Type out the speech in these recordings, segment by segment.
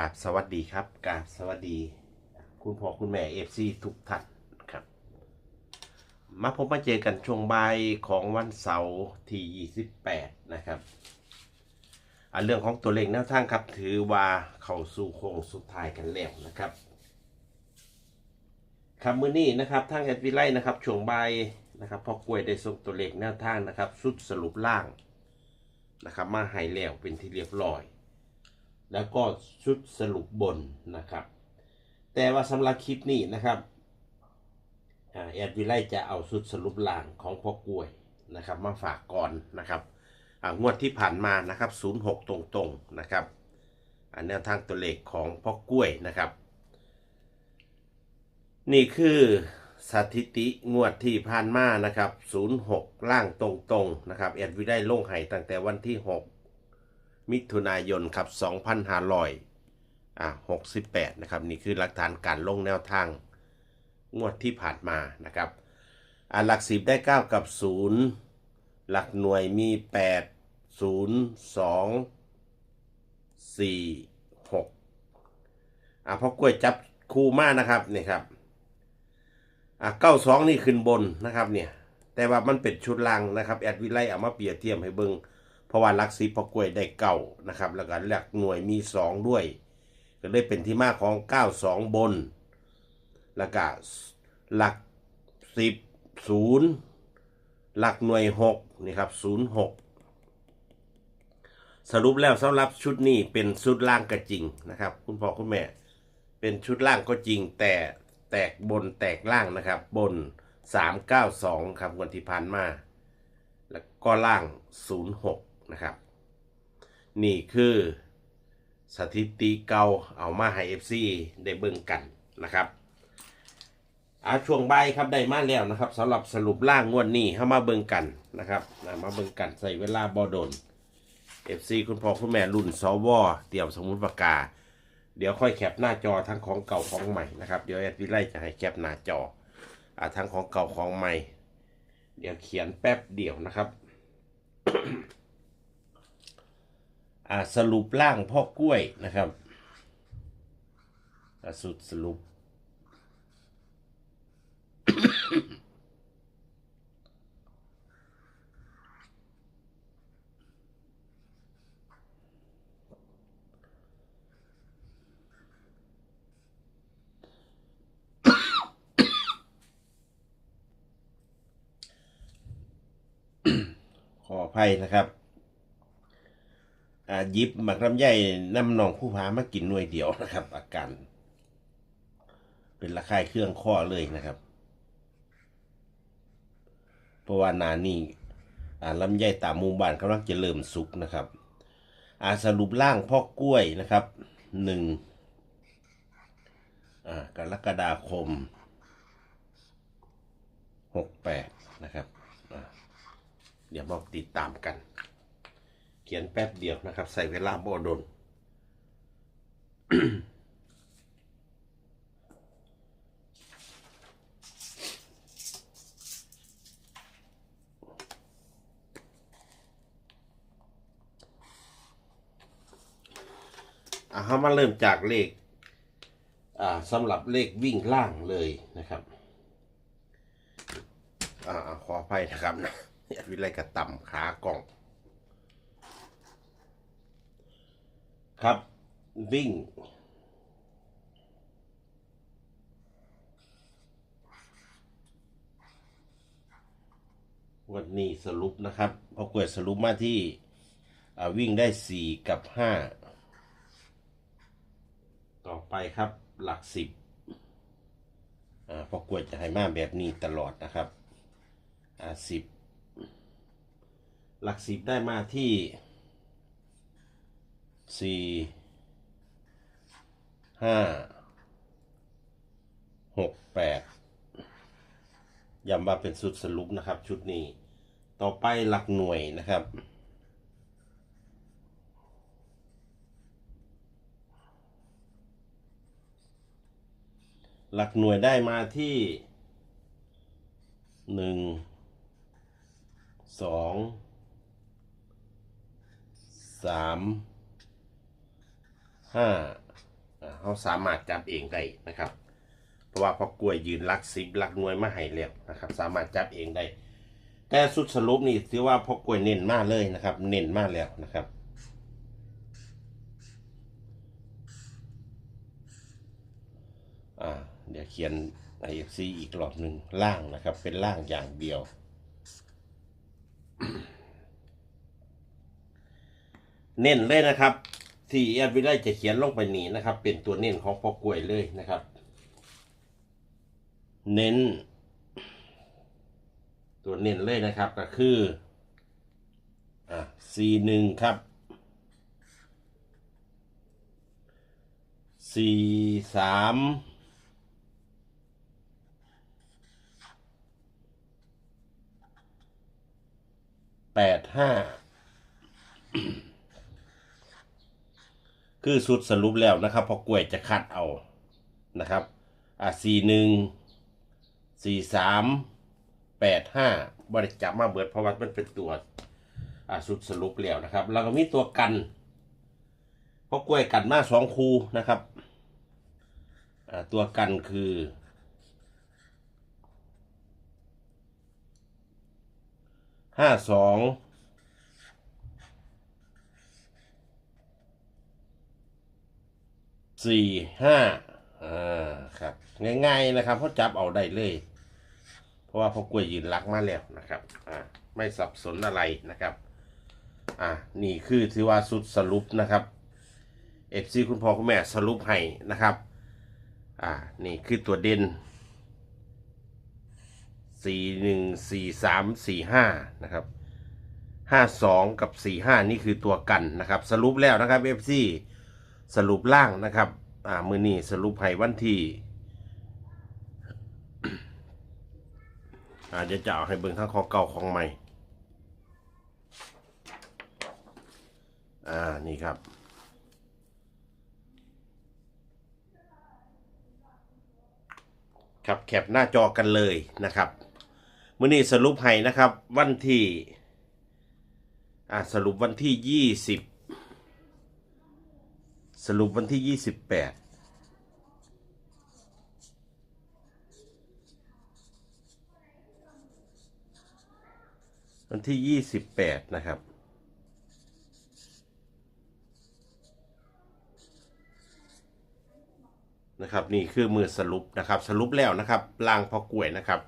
กราบสวัสดีครับกราบสวัสดี คุณพ่อคุณแม่เอฟซีทุกท่านครับ มาพบมาเจอกันช่วงบ่ายของวันเสาร์ที่ 28 นะครับอะเรื่องของตัวเลขแนวทางครับ ถือว่าเข้าสู่โค้งสุดท้ายกันแล้วนะครับครับมื้อนี้นะครับทางแอดวิไลนะครับช่วงบ่ายนะครับพอกล้วยได้ส่งตัวเลขแนวทางนะครับ สุดสรุปล่างนะครับ มาให้แล้วเป็นที่เรียบร้อย แล้วก็ชุดสรุปบนนะครับ แต่ว่าสำหรับคลิปนี้นะครับแอดวิไลจะเอาชุดสรุปล่างของพ่อกล้วยนะครับมาฝากก่อนนะครับงวดที่ผ่านมานะครับ 06 ตรงๆนะครับอันแนวทางตัวเลขของพ่อกล้วยนะครับ นี่คือสถิติงวดที่ผ่านมานะครับ 06 ล่างตรงๆนะครับแอดวิได้ลงไห้ตั้งแต่วันที่ 6 มิถุนายนครับ2500อ่า68 นะครับ นี่คือหลักฐานการลงแนวทาง งวดที่ผ่านมานะครับอ่าหลักสิบได้ 9 กับ 0 หลักหน่วยมี 8 0 2 4 6อ่าพอกล้วยจับคู่มานะครับนี่ครับอะเก้าสองนี่ขึ้นบนนะครับเนี่ยแต่ว่ามันเป็นชุดล่างนะครับ แอดวิไลเอามาเปรียบเทียบให้เบิง เพราะว่าลักสีพอกล้วยได้เก้านะครับ แล้วก็หลักหน่วยมีสองด้วย ก็เลยเป็นที่มาของเก้าสองบน แล้วก็หลักสิบศูนย์หลักหน่วยหกนี่ครับศูนย์หกสรุปแล้วสำหรับชุดนี้เป็นชุดล่างก็จริงนะครับ คุณพ่อคุณแม่ เป็นชุดล่างก็จริง แต่แตกบนแตกล่างนะครับ บน 392 ครับวันที่ผ่านมาแล้วก็ล่าง 06 นะครับ นี่คือสถิติเก่าเอามาให้ FC ได้เบิ่งกันนะครับอาช่วงใบครับได้มาแล้วนะครับสำหรับสรุปล่างงวดนี้เข้ามาเบิ่งกันนะครับมาเบิ่งกันใส่เวลาบอโดน FC คุณพ่อคุณแม่รุ่นสวเตรียมสมุดปากกา เดี๋ยวค่อยแคปหน้าจอทั้งของเก่าของใหม่นะครับเดี๋ยวแอดวิไลจะให้แคปหน้าจออาทั้งของเก่าของใหม่ เดี๋ยวเขียนแป๊บเดียวนะครับ สรุปร่างพ่อกล้วยนะครับสุดสรุป ขออภัยนะครับ อ่ายิบหมักลำไยน้ำหนองผู้พามากินหน่วยเดียวนะครับ อาการเป็นระคายเครื่องข้อเลยนะครับเพราะว่านานี่อ่าลำไยตามมุมบ้านกำลังจะเริ่มสุกนะครับอ่าสรุปล่างพ่อกล้วยนะครับหนึ่งอ่ากรกฎาคมหกแปดนะครับเดี๋ยวมาติดตามกัน เขียนแป๊บเดียวนะครับ ใส่เวลาบ่ดนอะเรามาเริ่มจากเลขอ่าสำหรับเลขวิ่งล่างเลยนะครับอ่าขออภัยนะครับนะอยากวิไลกระต่ำขากล่อง ครับ วิ่ง วันนี้สรุปนะครับพอกวดสรุปมาที่วิ่งได้สี่กับห้าต่อไปครับหลักสิบพอกวดจะให้มาแบบนี้ตลอดนะครับสิบหลักสิบได้มาที่ สี่ห้าหกแปดย้ำว่าเป็นสุดสรุปนะครับ ชุดนี้ ต่อไปหลักหน่วยนะครับ หลักหน่วยได้มาที่หนึ่งสองสาม ห้าเขาสามารถจับเองได้นะครับ เพราะว่าพอกล้วยยืนลักสิบลักหน่วยมาให้แล้วนะครับ สามารถจับเองได้ แต่สุดสรุปนี่ถือว่าพอกล้วยเน้นมากเลยนะครับ เน้นมากแล้วนะครับอ่าเดี๋ยวเขียน IFC อีกรอบหนึ่งล่างนะครับ เป็นล่างอย่างเดียว เน้นเลยนะครับ ที่แอดวิไลจะเขียนลงไปนี้นะครับ เป็นตัวเน้นของพอกล้วยเลยนะครับ เน้น ตัวเน้นเลยนะครับก็คืออ่า C หนึ่งครับ C สามแปดห้า คือสุดสรุปแล้วนะครับพอกล้วยจะคัดเอานะครับอ่าสี่หนึ่งสี่สามแปดห้าบริจับมาเบิดเพราะว่ามันเป็นตัวอ่าสุดสรุปแล้วนะครับ แล้วก็มีตัวกันพอกล้วยกันมาสองคูนะครับอ่าตัวกันคือห้าสอง สี่ห้าอ่าครับ ง่ายๆนะครับเขาจับเอาได้เลย เพราะว่าพ่อกล้วยยืนรักมาแล้วนะครับ อ่า ไม่สับสนอะไรนะครับ อ่า นี่คือถือว่าสุดสรุปนะครับเอฟซีคุณพ่อคุณแม่สรุปให้นะครับ อ่า นี่คือตัวเด่นสี่หนึ่งสี่สามสี่ห้านะครับห้าสองกับสี่ห้านี่คือตัวกันนะครับ สรุปแล้วนะครับเอฟซี สรุปล่างนะครับอ่ามือนี้สรุปให้วันที่อาเดี๋ยวจะเอาให้เบิ่งทั้งของเก่าของใหม่ อ่า นี่ครับ ครับแคปหน้าจอกันเลยนะครับมื่อนี้สรุปให้นะครับ วันที่ อ่า สรุปวันที่ยี่สิบ สรุปวันที่ยี่สิบแปดวันที่ยี่สิบแปดนะครับ นะครับ นี่คือมือสรุปนะครับ สรุปแล้วนะครับล่างพอกล้วยนะครับ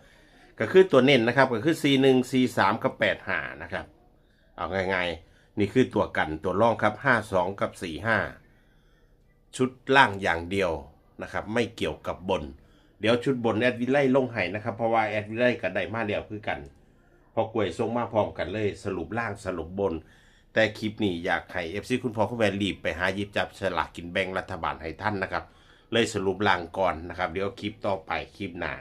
ก็คือตัวเน้นนะครับ ก็คือ C 1 C 3 กับ8 5นะครับ เอาง่ายๆ นี่คือตัวกันตัวร่องครับ 5 2 กับ 4 5 ชุดล่างอย่างเดียวนะครับ ไม่เกี่ยวกับบน เดี๋ยวชุดบนแอดวิไลลงให้นะครับ เพราะว่าแอดวิไลกับไดมาเดียวคือกัน พอกล้วยส่งมาพร้อมกันเลย สรุปล่างสรุปบน แต่คลิปนี้อยากให้เอฟซีคุณพ่อคุณแม่รีบไปหายิบจับฉลากกินแบ่งรัฐบาลให้ท่านนะครับ เลยสรุปลางก่อนนะครับ เดี๋ยวคลิปต่อไปคลิปหน้า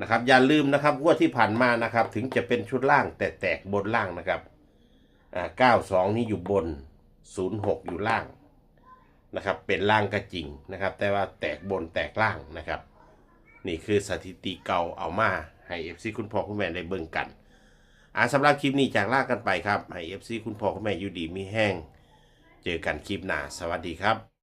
นะครับอย่าลืมนะครับงว่าที่ผ่านมานะครับ ถึงจะเป็นชุดล่างแต่แตกบนล่างนะครับอ่า92 นี่อยู่บน 06 อยู่ล่าง นะครับเป็นล่างก็จริงนะครับ แต่ว่าแตกบนแตกล่างนะครับ นี่คือสถิติเก่าเอามาให้ FC คุณพ่อคุณแม่ได้เบิ่งกันอ่าสำหรับคลิปนี้จากลากันไปครับให้ FC คุณพ่อคุณแม่อยู่ดีมีแห้ง เจอกันคลิปหน้าสวัสดีครับ